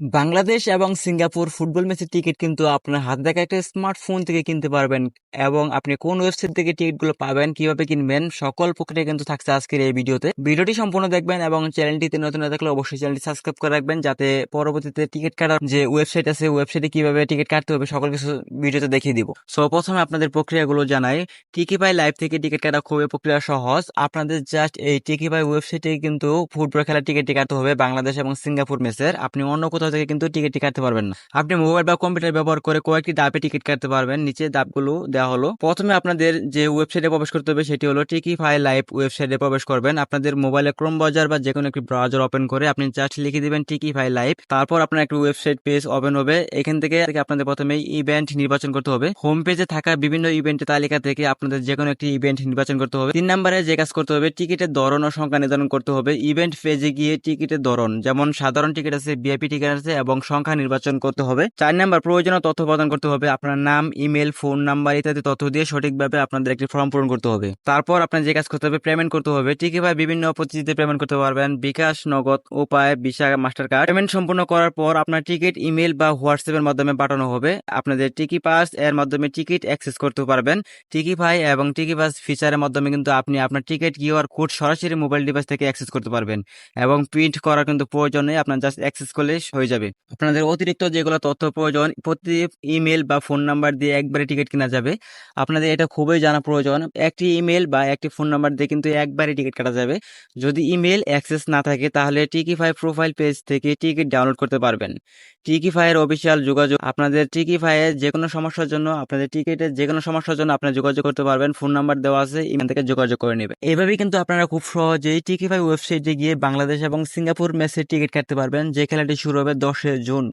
বাংলাদেশ এবং Singapore football ম্যাচের ticket কিন্তু আপনার হাত দেখা একটা স্মার্টফোন থেকে কিনতে পারবেন। এবং আপনি কোন ওয়েবসাইট থেকে টিকিটগুলো পাবেন, কীভাবে কিনবেন, সকল প্রক্রিয়া কিন্তু থাকছে আজকের এই ভিডিওতে। ভিডিওটি সম্পূর্ণ দেখবেন এবং চ্যানেলটিতে নতুন না থাকলে অবশ্যই চ্যানেলটি সাবস্ক্রাইব করে রাখবেন যাতে পরবর্তীতে টিকিট কাটার যে ওয়েবসাইট আছে ওয়েবসাইটে কীভাবে টিকিট কাটতে হবে, সকল কিছু ভিডিওতে দেখিয়ে দিব। সো প্রথমে আপনাদের প্রক্রিয়াগুলো জানাই। টিকিপাই লাইভ থেকে টিকিট কাটা খুবই প্রক্রিয়া সহজ। আপনাদের জাস্ট এই টিকিপাই ওয়েবসাইটে কিন্তু ফুটবল খেলার টিকিটটি কাটতে হবে, বাংলাদেশ এবং সিঙ্গাপুর ম্যাচের আপনি অন্য কোথাও থেকে কিন্তু টিকিটটি কাটতে পারবেন না। আপনি মোবাইল বা কম্পিউটার ব্যবহার করে কয়েকটি দাপে টিকিট কাটতে পারবেন। নিচে ধাপগুলো দেওয়া হলো। প্রথমে আপনাদের যে ওয়েবসাইটে প্রবেশ করতে হবে সেটি হলো টিকিফাই লাইভ ওয়েবসাইটে প্রবেশ করবেন। আপনাদের মোবাইলে ক্রোম ব্রাউজার বা যে কোনো একটি ব্রাউজার ওপেন করে আপনি জাস্ট লিখে দিবেন টিকিফাই লাইভ তারপর আপনার একটি ওয়েবসাইট পেজ ওপেন হবে। এখান থেকে আপনাদের প্রথমে ইভেন্ট নির্বাচন করতে হবে। হোম পেজে থাকা বিভিন্ন ইভেন্টের তালিকা থেকে আপনাদের যে কোনো একটি ইভেন্ট নির্বাচন করতে হবে। তিন নম্বরে যে কাজ করতে হবে, টিকিটের ধরন ও সংখ্যা নির্ধারণ করতে হবে। ইভেন্ট পেজে গিয়ে টিকিটের ধরন, যেমন সাধারণ টিকিট আছে ভিআইপি টিকিট আছে এবং সংখ্যা নির্বাচন করতে হবে। চার নাম্বার প্রয়োজনীয় তথ্য প্রদান করতে হবে। আপনার নাম ইমেল ফোন নাম্বার ইত্যাদি তথ্য দিয়ে সঠিকভাবে আপনাদের একটি ফর্ম পূরণ করতে হবে। তারপর আপনার যে কাজ করতে হবে পেমেন্ট করতে হবে। টিকিভাবে বিভিন্ন পদ্ধতিতে পেমেন্ট করতে পারবেন। বিকাশ, নগদ, উপায় ভিসা মাস্টার কার্ড পেমেন্ট সম্পূর্ণ করার পর আপনার টিকিট ইমেল বা হোয়াটসঅ্যাপের মাধ্যমে পাঠানো হবে। আপনাদের টিকি পাস এর মাধ্যমে টিকিট অ্যাক্সেস করতে পারবেন। টিকি টিকিফাই এবং টিকি পাস ফিচারের মাধ্যমে কিন্তু আপনি আপনার টিকিট কিউআর কোড সরাসরি মোবাইল ডিভাইস থেকে অ্যাক্সেস করতে পারবেন। এবং প্রিন্ট করার কিন্তু প্রয়োজন নেই, আপনার জাস্ট অ্যাক্সেস করলে হয়ে যাবে। আপনাদের অতিরিক্ত যেগুলো তথ্য প্রয়োজন, প্রতি ইমেল বা ফোন নাম্বার দিয়ে একবারে টিকিট কেনা যাবে। আপনাদের এটা খুবই জানা প্রয়োজন। একটি ইমেল বা একটি ফোন নাম্বার দিয়ে কিন্তু একবারে টিকিট কাটা যাবে। যদি ইমেল অ্যাক্সেস না থাকে, তাহলে টিকিফাই প্রোফাইল পেজ থেকে টিকিট ডাউনলোড করতে পারবেন। টিকিফাইয়ের অফিসিয়াল যোগাযোগ, আপনাদের টিকিফাইয়ের যে কোনো সমস্যার জন্য, আপনাদের টিকিটের যে কোনো সমস্যার জন্য আপনারা যোগাযোগ করতে পারবেন। ফোন নাম্বার দেওয়া আছে ইমেল থেকে যোগাযোগ করে নেবেন। এভাবেই কিন্তু আপনারা খুব সহজেই টিকিফাই ওয়েবসাইটে গিয়ে বাংলাদেশ এবং সিঙ্গাপুর ম্যাচের টিকিট কাটতে পারবেন। যে খেলাটি শুরু হবে দশে জুন।